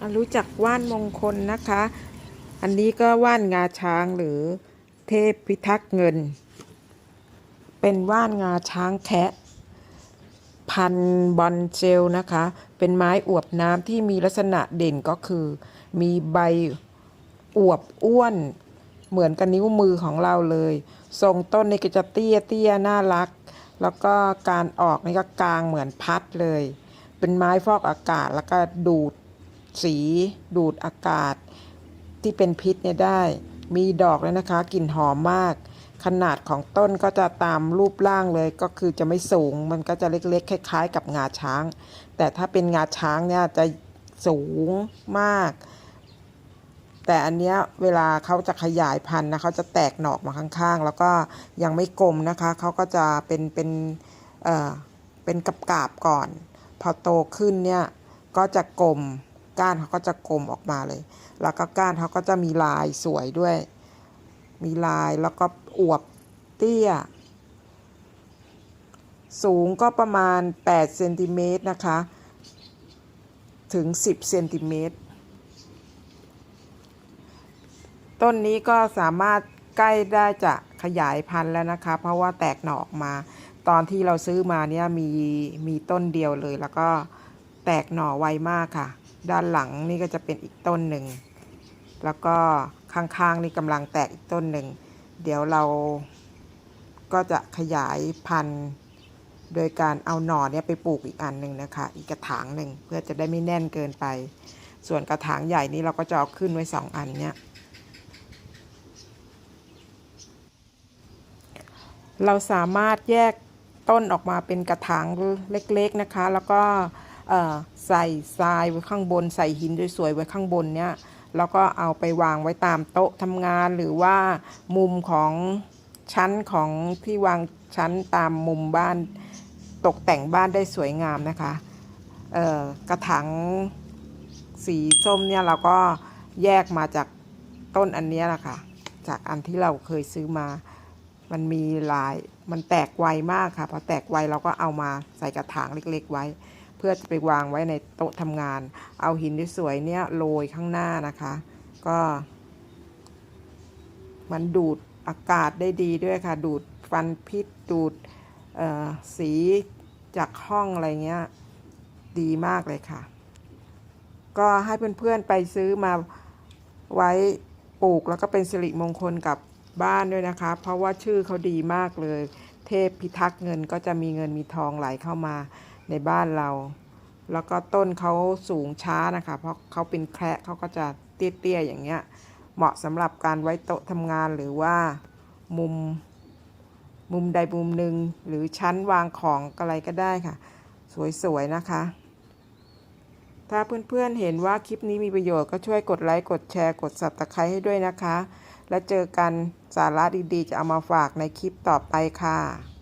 มารู้จักว่านมงคลนะคะ อันนี้ก็ว่านงาช้างหรือเทพพิทักษ์เงิน เป็นว่านงาช้างแคะพันบอนเซลนะคะ เป็นไม้อวบน้ำที่มีลักษณะเด่นก็คือ มีใบอวบอ้วน เหมือนกับนิ้วมือของเราเลย ทรงต้นนี่ก็จะเตี้ยเตี้ยน่ารัก แล้วก็การออกนี่ก็กลางเหมือนพัดเลย เป็นไม้ฟอกอากาศแล้วก็ดูด สีดูดอากาศ ที่เป็นพิษเนี่ยได้ มีดอกเลยนะคะกลิ่นหอมมาก ขนาดของต้นก็จะตามรูปร่างเลยก็คือจะไม่สูง มันก็จะเล็กๆ คล้ายๆ กับงาช้าง แต่ถ้าเป็นงาช้างเนี่ยจะสูงมาก แต่อันเนี้ยเวลาเขาจะขยายพันธุ์นะเขาจะแตกหนอกมาข้างๆ แล้วก็ยังไม่กลมนะคะเขาก็จะเป็นเป็นเอ่อเป็นกับกาบก่อน พอโตขึ้นเนี่ยก็จะกลม ก้านเขาก็จะกลมออกมาเลย แล้วก็ก้านเขาก็จะมีลายสวยด้วย มีลายแล้วก็อวบเตี้ย สูงก็ประมาณ8เซนติเมตรนะคะ ถึง 10เซนติเมตร ต้นนี้ก็สามารถใกล้ได้จะขยายพันธุ์แล้วนะคะ เพราะว่าแตกหน่อออกมา ตอนที่เราซื้อมาเนี่ยมีมีต้นเดียวเลยแล้วก็ แตกหน่อไวมากค่ะ ด้านหลังนี่ก็จะเป็นอีกต้นหนึ่ง แล้วก็ข้างๆนี่กำลังแตกอีกต้นหนึ่ง เดี๋ยวเราก็จะขยายพันธุ์โดยการเอาหน่อเนี่ยไปปลูกอีกอันหนึ่งนะคะ อีกกระถางหนึ่งเพื่อจะได้ไม่แน่นเกินไป ส่วนกระถางใหญ่นี้เราก็จะเอาขึ้นไว้สองอันเนี่ยเราสามารถแยกต้นออกมาเป็นกระถางเล็กๆนะคะ แล้วก็ ใส่ทรายไว้ข้างบน ใส่หินสวยๆไว้ข้างบนเนี่ยแล้วก็เอาไปวางไว้ตามโต๊ะทำงานหรือว่ามุมของชั้นของที่วางชั้นตามมุมบ้านตกแต่งบ้านได้สวยงามนะคะกระถางสีส้มเนี่ยเราก็แยกมาจากต้นอันเนี้ยแหละค่ะ จากอันที่เราเคยซื้อมา มันมีลาย มันแตกไวมากค่ะ พอแตกไวเราก็เอามาใส่กระถางเล็ก ๆ ไว้ พื่อจะไปวางไว้ในโต๊ะทำงาน เอาหินที่สวยๆเนี่ยโรยข้างหน้านะคะ ก็ มันดูดอากาศได้ดีด้วยค่ะ ดูดฟันพิษดูดเอ่อสีจากห้องอะไรเงี้ย ดีมากเลยค่ะ ก็ให้เพื่อนๆไปซื้อมาไว้ปลูกแล้วก็เป็นสิริมงคลกับบ้านด้วยนะคะ เพราะว่าชื่อเขาดีมากเลย เทพพิทักษ์เงินก็จะมีเงินมีทองไหลเข้ามา ในบ้านเรา แล้วก็ต้นเขาสูงช้านะคะ เพราะเขาเป็นแคระเขาก็จะเตี้ยๆอย่างเงี้ย เหมาะสำหรับการไว้โต๊ะทำงานหรือว่ามุมมุมใดมุมหนึ่งหรือชั้นวางของอะไรก็ได้ค่ะ สวยๆนะคะ ถ้าเพื่อนๆเห็นว่าคลิปนี้มีประโยชน์ก็ช่วยกดไลค์ กดแชร์ กด subscribe ให้ด้วยนะคะ แล้วเจอกันสาระดีๆ จะเอามาฝากในคลิปต่อไปค่ะ